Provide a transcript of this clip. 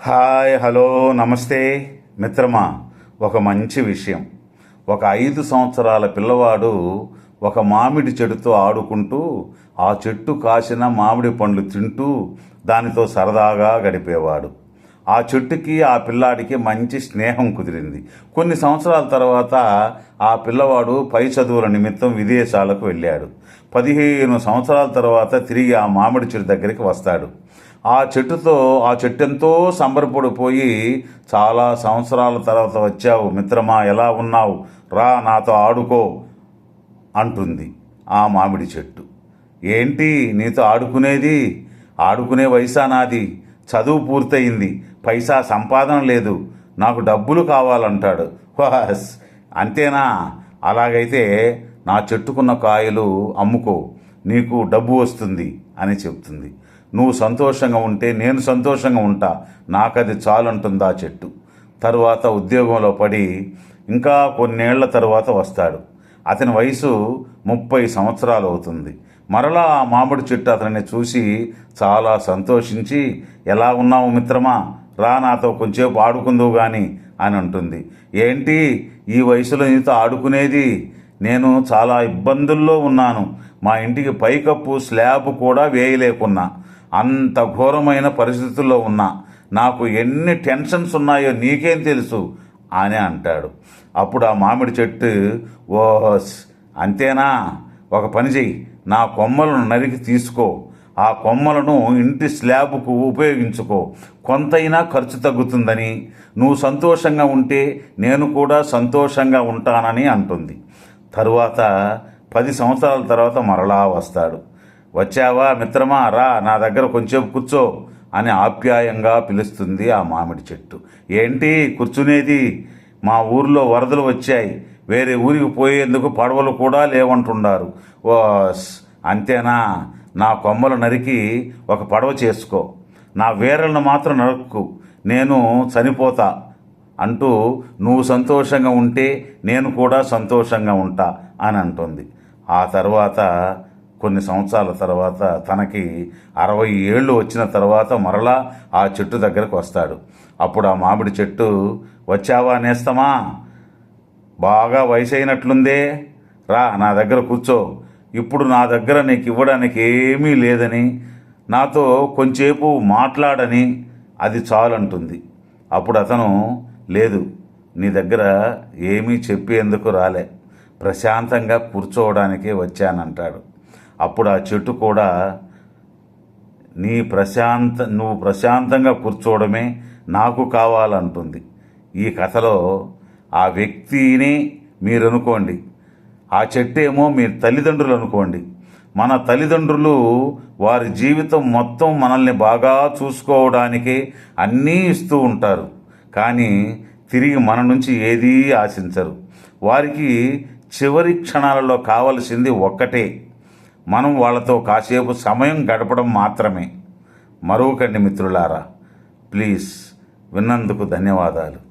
Hi hello నమస్తే. మిత్రమా ఒక మంచి విషయం. ఒక ఐదు సంవత్సరాల పిల్లవాడు ఒక మామిడి చెట్టుతో ఆడుకుంటూ ఆ చెట్టు కాసిన మామిడి పండ్లు తింటూ దానితో సరదాగా గడిపేవాడు. ఆ చెట్టుకి ఆ పిల్లాడికి మంచి స్నేహం కుదిరింది. కొన్ని సంవత్సరాల తర్వాత ఆ పిల్లవాడు పై చదువుల నిమిత్తం విదేశాలకు వెళ్ళాడు. పదిహేను సంవత్సరాల తర్వాత తిరిగి ఆ మామిడి చెట్టు దగ్గరికి వస్తాడు. ఆ చెట్టుతో ఆ చెట్టు ఎంతో సంబరపడిపోయి చాలా సంవత్సరాల తర్వాత వచ్చావు మిత్రమా ఎలా ఉన్నావు? రా నాతో ఆడుకో అంటుంది ఆ మామిడి చెట్టు. ఏంటి నీతో ఆడుకునేది? ఆడుకునే వయసా నాది? చదువు పూర్తయింది. పైసా సంపాదన లేదు నాకు డబ్బులు కావాలంటాడు. వాస్ అంతేనా? అలాగైతే నా చెట్టుకున్న కాయలు అమ్ముకో నీకు డబ్బు వస్తుంది అని చెప్తుంది. నువ్వు సంతోషంగా ఉంటే నేను సంతోషంగా ఉంటా నాకది చాలంటుంది ఆ చెట్టు? తరువాత ఉద్యోగంలో పడి ఇంకా కొన్నేళ్ళ తరువాత వస్తాడు. అతని వయసు ముప్పై సంవత్సరాలు అవుతుంది. మరలా ఆ మామిడి చెట్టు అతనిని చూసి చాలా సంతోషించి ఎలా ఉన్నావు మిత్రమా? రా నాతో కొంచెంసేపు ఆడుకుందువు కానీ అని అంటుంది. ఏంటి? ఈ వయసులో నీతో ఆడుకునేది? నేను చాలా ఇబ్బందుల్లో ఉన్నాను. మా ఇంటికి పైకప్పు స్లాబ్ కూడా వేయలేకున్నా. అంత ఘోరమైన పరిస్థితుల్లో ఉన్నా. నాకు ఎన్ని టెన్షన్స్ ఉన్నాయో నీకేం తెలుసు? అని అంటాడు. అప్పుడు ఆ మామిడి చెట్టు ఓ అంతేనా? ఒక పని చెయ్యి. నా కొమ్మలను నరికి తీసుకో. ఆ కొమ్మలను ఇంటి స్లాబ్కు ఉపయోగించుకో. కొంతైనా ఖర్చు తగ్గుతుందని. నువ్వు సంతోషంగా ఉంటే నేను కూడా సంతోషంగా ఉంటానని అంటుంది. తరువాత పది సంవత్సరాల తర్వాత మరలా వస్తాడు. వచ్చావా మిత్రమా? రా నా దగ్గర కొంచెం కూర్చో అని ఆప్యాయంగా పిలుస్తుంది ఆ మామిడి చెట్టు. ఏంటి? కూర్చునేది? మా ఊర్లో వరదలు వచ్చాయి. వేరే ఊరికి పోయేందుకు పడవలు కూడా లేవంటున్నారు ఓ అంతేనా? నా కొమ్మలు నరికి ఒక పడవ చేసుకో. నా వేరలను మాత్రం నరుక్కు. నేను చనిపోతా అంటూ నువ్వు సంతోషంగా ఉంటే నేను కూడా సంతోషంగా ఉంటా అని అంటుంది. ఆ తర్వాత కొన్ని సంవత్సరాల తర్వాత తనకి అరవై ఏళ్ళు వచ్చిన తర్వాత మరలా ఆ చెట్టు దగ్గరకు వస్తాడు. అప్పుడు ఆ మామిడి చెట్టు వచ్చావా నేస్తమా? బాగా వయసు అయినట్లుందే రా నా దగ్గర కూర్చో. ఇప్పుడు నా దగ్గర నీకు ఇవ్వడానికి ఏమీ లేదని నాతో కొంచేపు మాట్లాడని అది చాలంటుంది. అప్పుడు అతను లేదు నీ దగ్గర ఏమీ చెప్పేందుకు రాలే. ప్రశాంతంగా కూర్చోవడానికే వచ్చానంటాడు. అప్పుడు ఆ చెట్టు కూడా నీ ప్రశాంత నువ్వు ప్రశాంతంగా కూర్చోవడమే నాకు కావాలంటుంది. ఈ కథలో ఆ వ్యక్తిని మీరు అనుకోండి ఆ చెట్టు ఏమో మీ తల్లిదండ్రులు అనుకోండి. మన తల్లిదండ్రులు వారి జీవితం మొత్తం మనల్ని బాగా చూసుకోవడానికి అన్నీ ఇస్తూ ఉంటారు. కానీ తిరిగి మన నుంచి ఏదీ ఆశించరు. వారికి చివరి క్షణాలలో కావలసింది ఒక్కటే. మనం వాళ్ళతో కాసేపు సమయం గడపడం మాత్రమే. మరొకండి మిత్రులారా ప్లీజ్ విన్నందుకు ధన్యవాదాలు.